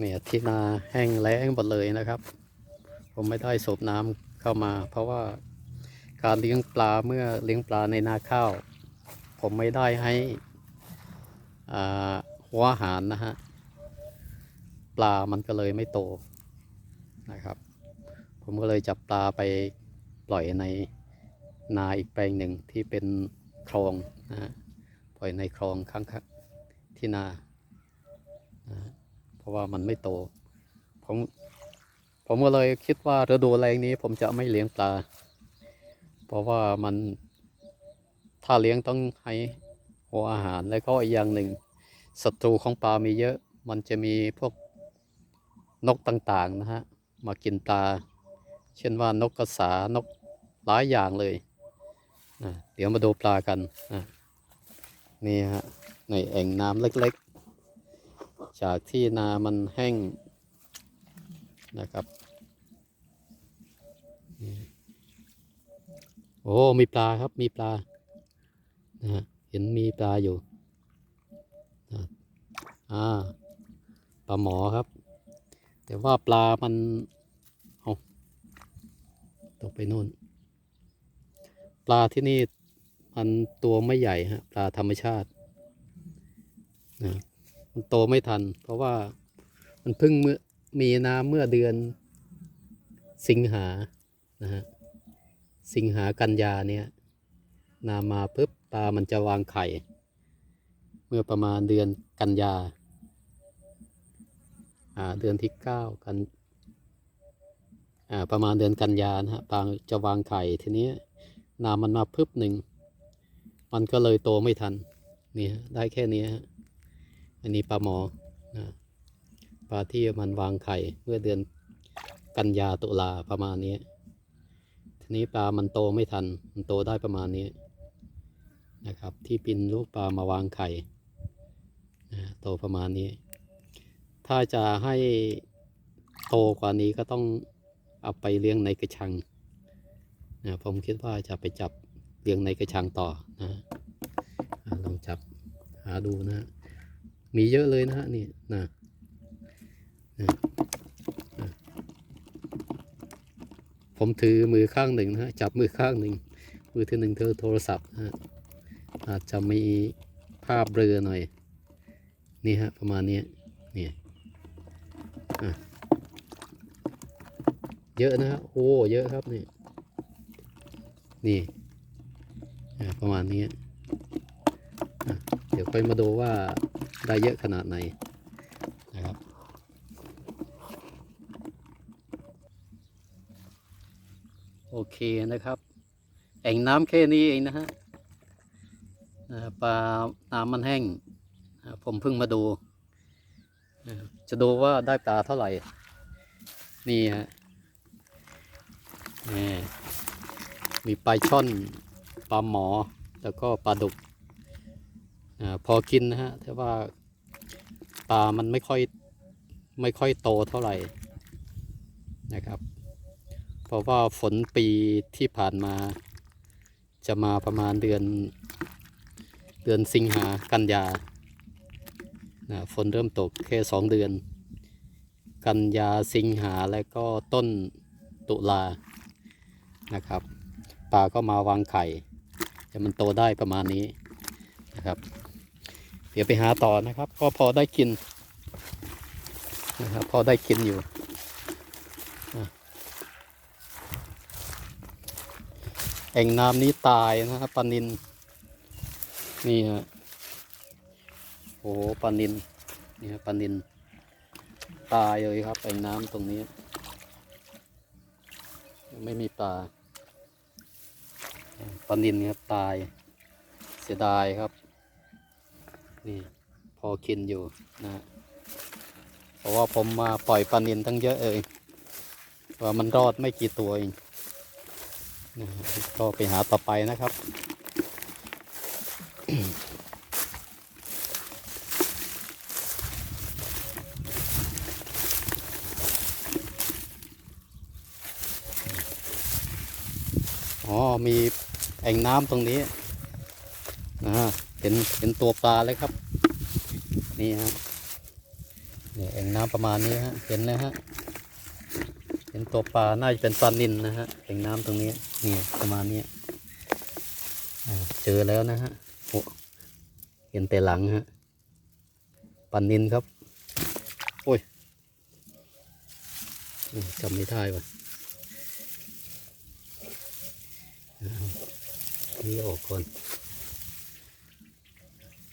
เนี่ยที่นาแห้งแล้งหมดเลยนะครับ ผมไม่ได้สูบน้ำเข้ามา เพราะว่าการเลี้ยงปลาเมื่อเลี้ยงปลาในนาข้าว ผมไม่ได้ให้อ่าหัวอาหารนะฮะปลามันก็เลยไม่โตนะครับ ผมก็เลยจับปลาไปปล่อยในนาอีกแปลงหนึ่งที่เป็นคลองนะปล่อยในคลองข้างๆที่นานะะเพราะว่ามันไม่โต ผมผมก็เลยคิดว่าฤดูแรงนี้ ผมจะไม่เลี้ยงปลา เพราะว่ามันถ้าเลี้ยงต้องให้หัวอาหารแล้วก็อีกอย่างหนึ่งศัตรูของปลามีเยอะ มันจะมีพวกนกต่างๆนะฮะมากินปลา เช่นว่านกกระสานกหลายอย่างเลยอะเดี๋ยวมาดูปลากันอะนี่ฮะในแอ่งน้ำเล็กๆ จากที่นามันแห้งนะครับ โอ้มีปลาครับมีปลานะเห็นมีปลาอยู่นะอ่าปลาหมอครับ แต่ว่าปลามันตกไปนู่น ปลาที่นี่มันตัวไม่ใหญ่ฮะปลาธรรมชาตินะ มันโตไม่ทัน เพราะว่ามันเพิ่งเมื่อมีน้ำเมื่อเดือนสิงหานะฮะสิงหากันยาเนี่ยน้ำมาปุ๊บปลามันจะวางไข่ เมื่อประมาณเดือนกันยาอ่าเดือนที่เก้ากันอ่าประมาณเดือนกันยานะฮะปลาจะวางไข่ทีนี้น้ำมันมาพึบหนึ่งมันก็เลยโตไม่ทันนี่ฮะได้แค่นี้ฮะ อันนี้ปลาหมอนะปลาที่มันวางไข่เมื่อเดือนกันยาตุลาประมาณนี้ ทีนี้ปลามันโตไม่ทัน มันโตได้ประมาณนี้นะครับ ที่ปินลูกปลามาวางไข่นะโตประมาณนี้ ถ้าจะให้โตกว่านี้ก็ต้องเอาไปเลี้ยงในกระชังนะผมคิดว่าจะไปจับเลี้ยงในกระชังต่อนะลองจับหาดูนะฮะ มีเยอะเลยนะฮะนี่นะผมถือมือข้างหนึ่งนะฮะจับมือข้างหนึ่งมือที่หนึ่งเธอโทรศัพท์นะฮะอาจจะมีภาพเบลอหน่อย นี่ฮะประมาณนี้นี่เยอะนะฮะโอ้เยอะครับนี่นี่ประมาณนี้เดี๋ยวค่อยมาดูว่า ได้เยอะขนาดไหนนะครับ โอเคนะครับ แอ่งน้ำแค่นี้เองนะฮะปลาน้ำมันแห้ง ผมเพิ่งมาดู จะดูว่าได้ปลาเท่าไหร่ นี่ฮะนี่มีปลาช่อน ปลาหมอ แล้วก็ปลาดุก พอกินนะฮะแต่ว่าปลามันไม่ค่อยไม่ค่อยโตเท่าไหร่นะครับ เพราะว่าฝนปีที่ผ่านมา จะมาประมาณเดือน เดือนสิงหากันยานะฝนเริ่มตกแค่สองเดือน กันยาสิงหาและก็ต้นตุลานะครับปลาก็มาวางไข่แต่มันโตได้ประมาณนี้นะครับ เดี๋ยวไปหาต่อนะครับ ก็พอได้กินนะครับพอได้กินอยู่ แอ่งน้ำนี้ตายนะครับปลานินนี่ฮะโอ้หปลานินนี่ฮะปลานินตายเลยครับแอ่งน้ำตรงนี้ ไม่มีปลาปลานินครับตายเสียดายครับ นี่พอกินอยู่นะเพราะว่าผมมาปล่อยปลานินทั้งเยอะเอยว่ามันรอดไม่กี่ตัวเองนะก็ไปหาต่อไปนะครับอ๋อ มีแอ่งน้ำตรงนี้นะฮะ เห็นเห็นตัวปลาเลยครับ นี่ฮะนี่เองน้ำประมาณนี้ฮะเห็นเลยฮะเห็นตัวปลาน่าจะเป็นปลานินนะฮะเองน้ำตรงนี้นี่ประมาณนี้เจอแล้วนะฮะโอ้เห็นแต่หลังฮะปลานินครับโอ้ยจำไม่ได้ว่ะเอานี่ออกก่อน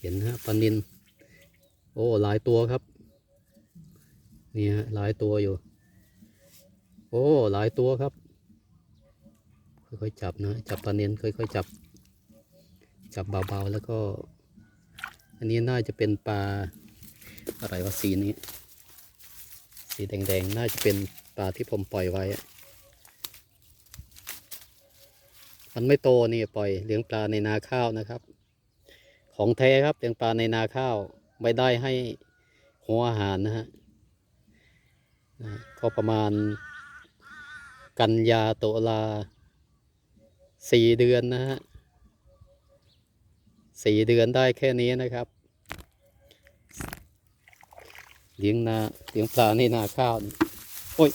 เห็นฮะปลานินโอ้หลายตัวครับนี่ฮะหลายตัวอยู่ โอ้หลายตัวครับ ค่อยๆจับนะจับปลาเนียนค่อยๆจับ จับเบาๆแล้วก็ อันนี้น่าจะเป็นปลาอะไรวะสีนี้ สีแดงๆ น่าจะเป็นปลาที่ผมปล่อยไว้ มันไม่โตนี่ปล่อยเลี้ยงปลาในนาข้าวนะครับ ของแท้ครับเลี้ยงปลาในนาข้าวไม่ได้ให้หัวอาหารนะฮะก็ประมาณกันยาตุลาสี่เดือนนะฮะสี่เดือนได้แค่นี้นะครับเลี้ยงนาเลี้ยงปลาในนาข้าวโอ้ย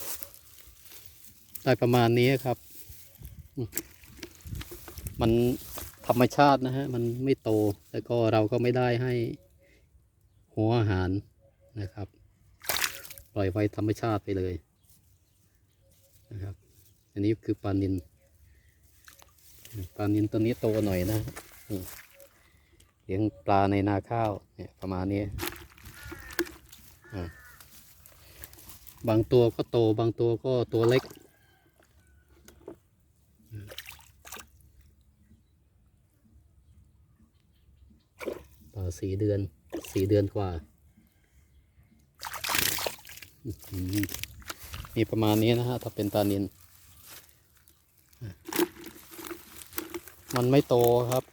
ได้ประมาณนี้ครับ มัน ธรรมชาตินะฮะมันไม่โตแล้วก็เราก็ไม่ได้ให้หัวอาหารนะครับ ปล่อยไว้ธรรมชาติไปเลยนะครับ อันนี้คือปลานินปลานินตัวนี้โตหน่อยนะนี่เลี้ยงปลาในนาข้าวเนี่ยประมาณนี้บางตัวก็โตบางตัวก็ตัวเล็ก ปลาสี่เดือนสี่เดือนกว่าอื้อหือนี่ประมาณนี้นะฮะ ถ้าเป็นปลานิน มันไม่โตครับ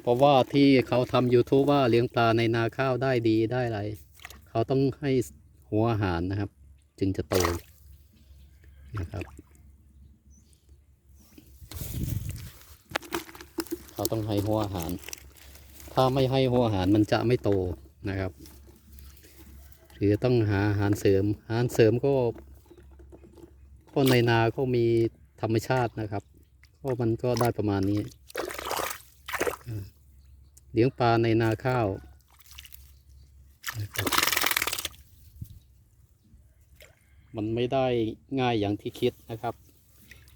เพราะว่าที่เขาทำ YouTube ว่าเลี้ยงปลาในนาข้าวได้ดีได้ไร เขาต้องให้หัวอาหารนะครับ จึงจะโตนะครับ เขาต้องให้หัวอาหาร ถ้าไม่ให้หัวอาหารมันจะไม่โตนะครับ หรือต้องหาอาหารเสริม อาหารเสริมก็ก็ในนาก็มีธรรมชาตินะครับ ก็มันก็ได้ประมาณนี้เลี้ยงปลาในนาข้าวมันไม่ได้ง่ายอย่างที่คิดนะครับ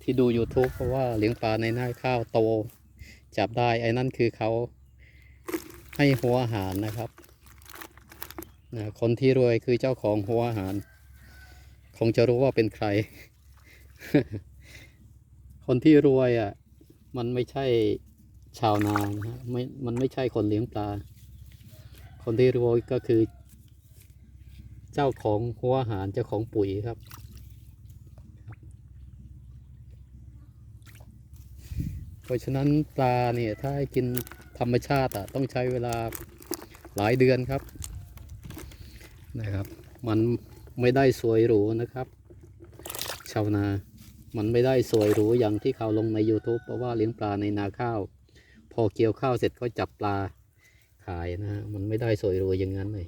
ที่ดู YouTube เพราะว่าเลี้ยงปลาในนาข้าวโต จับได้ไอ้นั่นคือเขา ให้หัวอาหารนะครับนะคนที่รวยคือเจ้าของหัวอาหาร คงจะรู้ว่าเป็นใคร คนที่รวยอะ มันไม่ใช่ชาวนานะฮะไม่มันไม่ใช่คนเลี้ยงปลา คนที่รวยก็คือ เจ้าของหัวอาหารเจ้าของปุ๋ยครับ เพ ราะฉะนั้นปลาเนี่ยถ้าให้กินธรรมชาติอะต้องใช้เวลาหลายเดือนครับนะครับ มันไม่ได้สวยหรูนะครับ ชาวนามันไม่ได้สวยหรูอย่างที่เขาลงใน YouTube เพราะว่าเลี้ยงปลาในนาข้าว พอเกี่ยวข้าวเสร็จก็จับปลาขายนะฮะมันไม่ได้สวยหรูอย่างนั้นเลย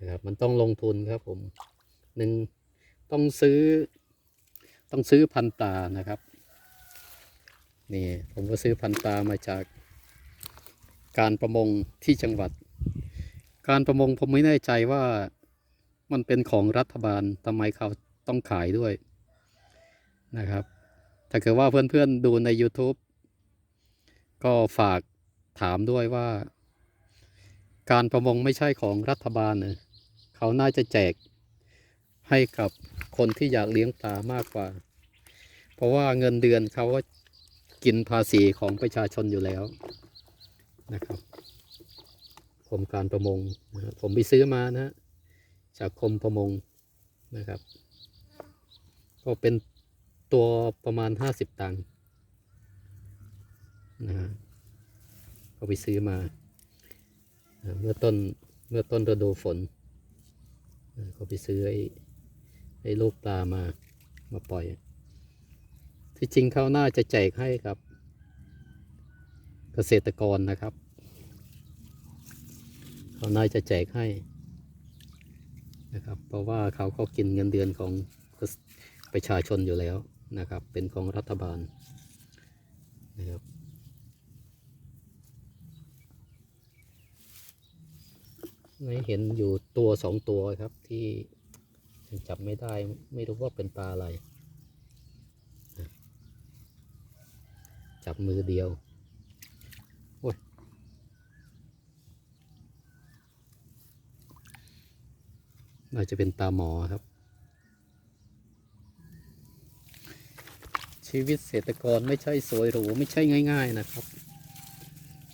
นะครับมันต้องลงทุนครับผมหนึ่งต้องซื้อ ต้องซื้อพันปลานะครับ นี่ผมก็ซื้อพันปลามาจากการประมงที่จังหวัด การประมงผมไม่แน่ใจว่ามันเป็นของรัฐบาลทำไมเขาต้องขายด้วยนะครับ ถ้าเกิดว่าเพื่อนๆดูใน YouTube ก็ฝากถามด้วยว่า การประมงไม่ใช่ของรัฐบาลเนะเขาน่าจะแจกให้กับคนที่อยากเลี้ยงปลามากกว่า เพราะว่าเงินเดือนเขาก็ กินภาษีของประชาชนอยู่แล้วนะครับกรมการประมงนะผมไปซื้อมานะฮะจากกรมประมงนะครับ ก็เป็นตัวประมาณห้าสิบตังค์นะฮะก็ไปซื้อมา เมื่อต้นเมื่อต้นฤดูฝนอ่าก็ไปซื้อไอ้ไอ้ลูกปลามามาปล่อย ที่จริงเขาน่าจะแจกให้กับ เกษตรกรนะครับเขาน่าจะแจกให้นะครับ เพราะว่าเขาก็กินเงินเดือนของประชาชนอยู่แล้วนะครับ เป็นของรัฐบาลนะครับไม่เห็นอยู่ตัวสองตัวครับที่ยังจับไม่ได้ไม่รู้ว่าเป็นปลาอะไร จับมือเดียวโอ้ยน่าจะเป็นปลาหมอครับ ชีวิตเกษตรกรไม่ใช่สวยหรูไม่ใช่ง่าย ๆนะครับ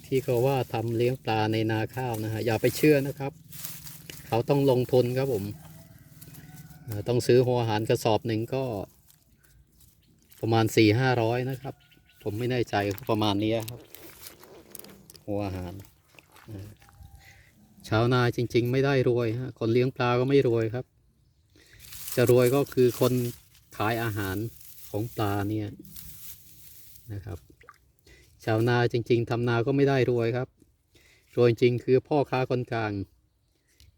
ที่เขาว่าทำเลี้ยงปลาในนาข้าวนะฮะอย่าไปเชื่อนะครับ เขาต้องลงทุนครับผมต้องซื้อหัวอาหารกระสอบหนึ่งก็ประมาณสี่ห้าร้อยนะครับ ผมไม่แน่ใจประมาณนี้ครับ หัวอาหารชาวนาจริง ๆ ไม่ได้รวยฮะคนเลี้ยงปลาก็ไม่รวยครับ จะรวยก็คือคนขายอาหารของปลาเนี่ยนะครับ ชาวนาจริง ๆทำนาก็ไม่ได้รวยครับรวยจริงคือพ่อค้าคนกลาง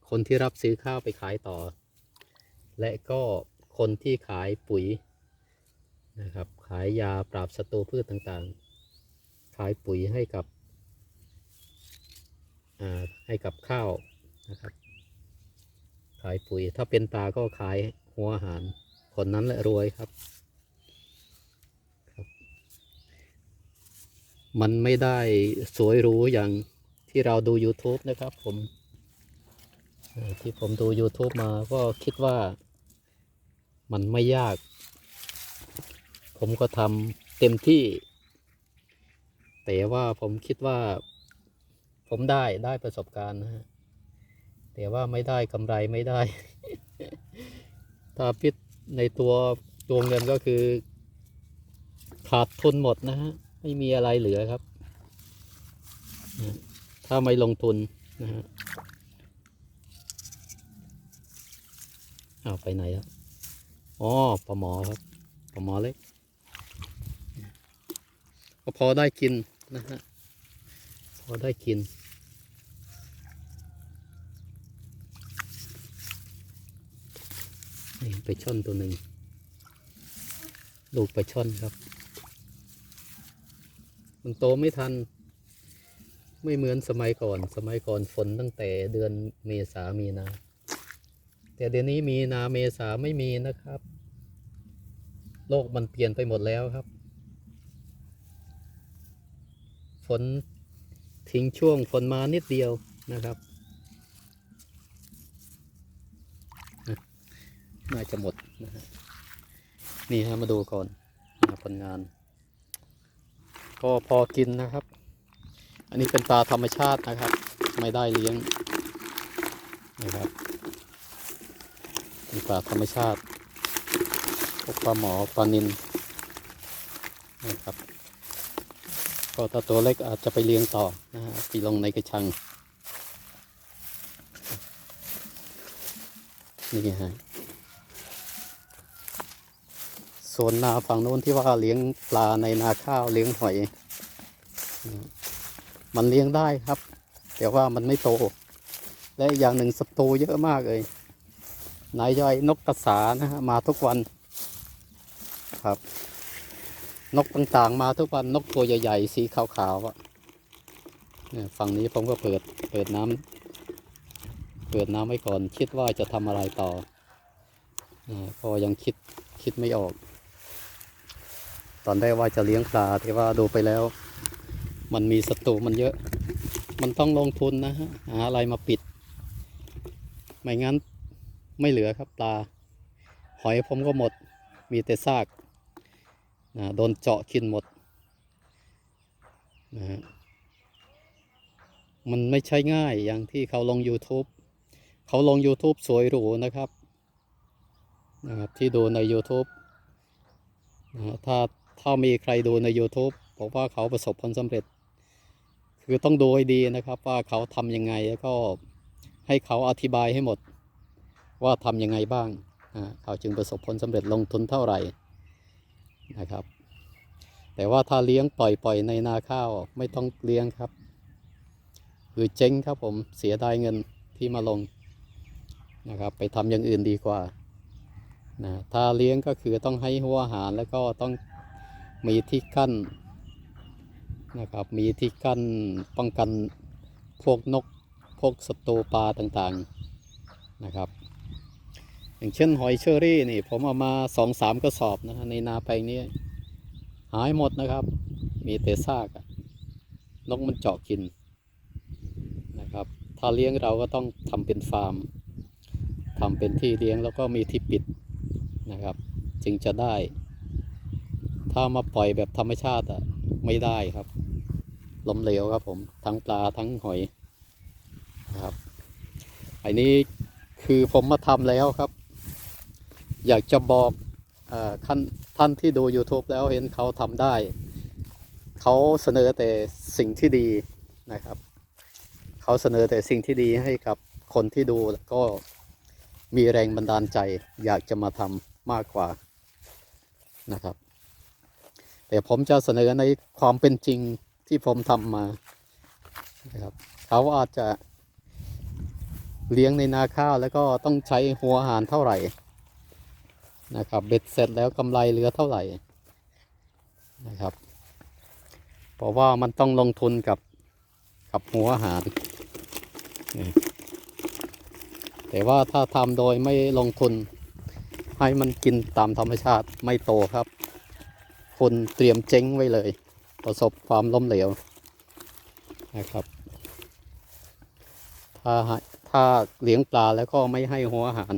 คนที่รับซื้อข้าวไปขายต่อ และก็คนที่ขายปุ๋ยนะครับายยาปราบศัตรูพืชต่างๆ ขายปุ๋ยให้กับให้กับข้าวนะครับ ขายปุ๋ย ถ้าเป็นปลาก็ขายหัวอาหาร คนนั้นแหละรวยครับ มันไม่ได้สวยหรูอย่างที่เราดู YouTube นะครับผมที่ผมดู YouTube มาก็คิดว่ามันไม่ยาก ผมก็ทำเต็มที่ แต่ว่าผมคิดว่า ผมได้ได้ประสบการณ์นะฮะแต่ว่าไม่ได้กำไรไม่ได้ ถ้าพิษในตัวตัวเงินก็คือ ขาดทุนหมดนะฮะ ไม่มีอะไรเหลือครับ ถ้าไม่ลงทุนนะฮะเอาไปไหนครับอ๋อปลาหมอครับปลาหมอเล็ก ก็พอได้กินนะฮะพอได้กิน นี่ไปช่อนตัวหนึ่งลูกไปช่อนครับ มันโตไม่ทัน ไม่เหมือนสมัยก่อน สมัยก่อนฝนตั้งแต่เดือนเมษามีนา แต่เดี๋ยวนี้มีนาเมษาไม่มีนะครับ โลกมันเปลี่ยนไปหมดแล้วครับ ฝนทิ้งช่วงฝนมานิดเดียวนะครับน่าจะหมดนะฮะนี่ฮะมาดูก่อนผลงานก็พอกินนะครับ อันนี้เป็นปลาธรรมชาตินะครับ ไม่ได้เลี้ยงนะครับเป็นปลาธรรมชาติพวกปลาหมอปลานินนะครับ ก็ถ้าตัวเล็กอาจจะไปเลี้ยงต่อนะฮะไปลงในกระชัง นี่ฮะส่วนนาฝั่งโน้นที่ว่าเลี้ยงปลาในนาข้าวเลี้ยงหอย มันเลี้ยงได้ครับ แต่ว่ามันไม่โต และอีกอย่างหนึ่งศัตรูเยอะมากเลยนายย่อยนกกระสานะฮะมาทุกวันครับ นกต่างๆ มาทุกวันนกตัวใหญ่ ๆ สีขาวๆอะเนี่ยฝั่งนี้ผมก็เปิดเปิดน้ำเปิดน้ำไว้ก่อน คิดว่าจะทำอะไรต่ออาก็ยังคิดคิดไม่ออก ตอนแรกว่าจะเลี้ยงปลาแต่ว่าดูไปแล้ว มันมีศัตรูมันเยอะ มันต้องลงทุนนะฮะหาอะไรมาปิด ไม่งั้นไม่เหลือครับปลา หอยผมก็หมดมีแต่ซาก นะโดนเจาะกินหมดนะฮะมันไม่ใช่ง่ายอย่างที่เขาลง YouTube เขาลง YouTube สวยหรูนะครับนะครับ ที่ดูใน YouTube นะฮะถ้าถ้ามีใครดูใน YouTube บอกว่าเขาประสบผลสำเร็จ คือต้องดูให้ดีนะครับ ว่าเขาทำยังไงแล้วก็ให้เขาอธิบายให้หมด ว่าทำยังไงบ้างอ่าเขาจึงประสบผลสำเร็จลงทุนเท่าไหร่ นะครับ แต่ว่าถ้าเลี้ยงปล่อยปล่อยในนาข้าวไม่ต้องเลี้ยงครับ คือเจ๊งครับผมเสียดายเงินที่มาลงนะครับ ไปทำอย่างอื่นดีกว่านะถ้าเลี้ยงก็คือต้องให้หัวอาหารแล้วก็ต้องมีที่กั้นนะครับ มีที่กั้นป้องกันพวกนกพวกศัตรูปลาต่างๆนะครับ อย่างเช่นหอยเชอรี่นี่ ผมเอามาสองสามกระสอบนะฮะในนาแปลงนี้ หายหมดนะครับ มีแต่ซากนกมันเจาะกินนะครับ ถ้าเลี้ยงเราก็ต้องทำเป็นฟาร์มทำเป็นที่เลี้ยงแล้วก็มีที่ปิดนะครับ จึงจะได้ ถ้ามาปล่อยแบบธรรมชาติอะไม่ได้ครับล้มเหลวครับผมทั้งปลาทั้งหอยนะครับอันนี้คือผมมาทำแล้วครับ อยากจะบอกอท่านท่านที่ดู YouTube แล้วเห็นเขาทำได้ เขาเสนอแต่สิ่งที่ดีนะครับ เขาเสนอแต่สิ่งที่ดีให้กับคนที่ดูแล้วก็มีแรงบันดาลใจ อยากจะมาทำมากกว่านะครับ แต่ผมจะเสนอในความเป็นจริงที่ผมทำมานะครับ เขาอาจจะเลี้ยงในนาข้าวแล้วก็ต้องใช้หัวอาหารเท่าไหร่ นะครับ เบ็ดเสร็จแล้วกำไรเหลือเท่าไหร่นะครับ เพราะว่ามันต้องลงทุนกับกับหัวอาหาร แต่ว่าถ้าทำโดยไม่ลงทุน ให้มันกินตามธรรมชาติไม่โตครับคนเตรียมเจ๊งไว้เลย ประสบความล้มเหลวนะครับ ถ้าถ้าเลี้ยงปลาแล้วก็ไม่ให้หัวอาหาร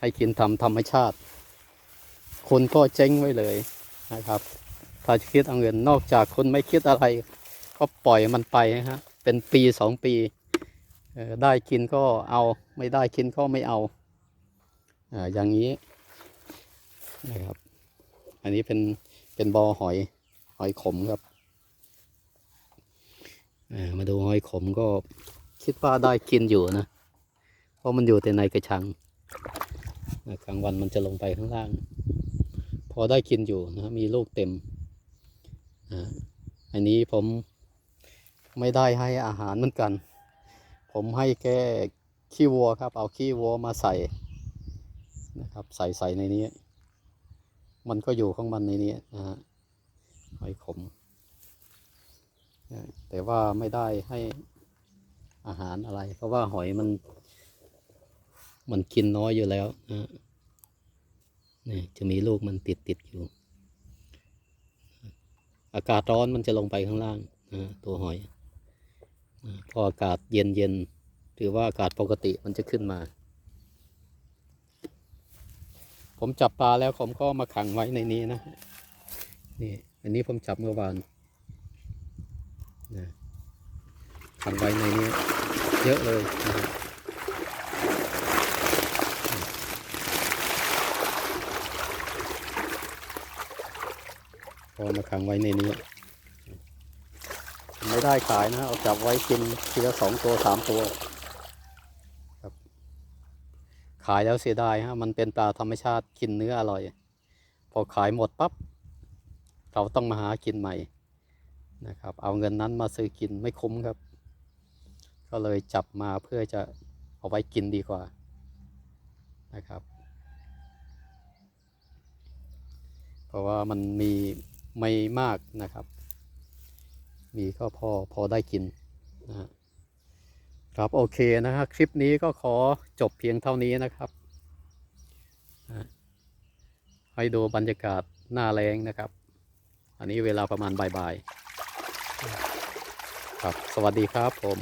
ให้กินตามธรรมชาติ คนก็เจ๊งไว้เลยนะครับ ถ้าจะคิดเอาเงินนอกจากคนไม่คิดอะไร ก็ปล่อยมันไปนะฮะเป็นปีสองปีได้กินก็เอาไม่ได้กินก็ไม่เอาอย่างนี้นะครับ อันนี้เป็นเป็นบอหอยหอยขมครับมาดูหอยขมก็คิดว่าได้กินอยู่นะ เพราะมันอยู่แต่ในกระชังกลางวันมันจะลงไปข้างล่าง พอได้กินอยู่นะมีลูกเต็มอ่าอันนี้ผมไม่ได้ให้อาหารเหมือนกัน ผมให้แค่ขี้วัวครับ เอาขี้วัวมาใส่นะครับ ใส่ใส่ในนี้ มันก็อยู่ของมันในนี้นะฮะหอยขม แต่ว่าไม่ได้ให้อาหารอะไร เพราะว่าหอยมัน มันกินน้อยอยู่แล้วนะ นี่จะมีลูกมันติดติดอยู่ อากาศร้อนมันจะลงไปข้างล่างนะตัวหอยพออากาศเย็นเย็นหรือว่าอากาศปกติมันจะขึ้นมา ผมจับปลาแล้วผมก็มาขังไว้ในนี้นะนี่อันนี้ผมจับเมื่อวานนะขังไว้ในนี้เยอะเลยนะ ฮะพอมาขังไว้ในนี้ ไม่ได้ขายนะเอาจับไว้กินทีละสองตัวสามตัวครับขายแล้วเสียดายฮะมันเป็นปลาธรรมชาติกินเนื้ออร่อย พอขายหมดปั๊บเราต้องมาหากินใหม่นะครับ เอาเงินนั้นมาซื้อกินไม่คุ้มครับ ก็เลยจับมาเพื่อจะเอาไว้กินดีกว่านะครับ เพราะว่ามันมี ไม่มากนะครับ มีก็พอพอได้กินนะครับโอเคนะฮะคลิปนี้ก็ขอจบเพียงเท่านี้นะครับ ให้ดูบรรยากาศหน้าแรงนะครับ อันนี้เวลาประมาณบ่ายๆครับสวัสดีครับผม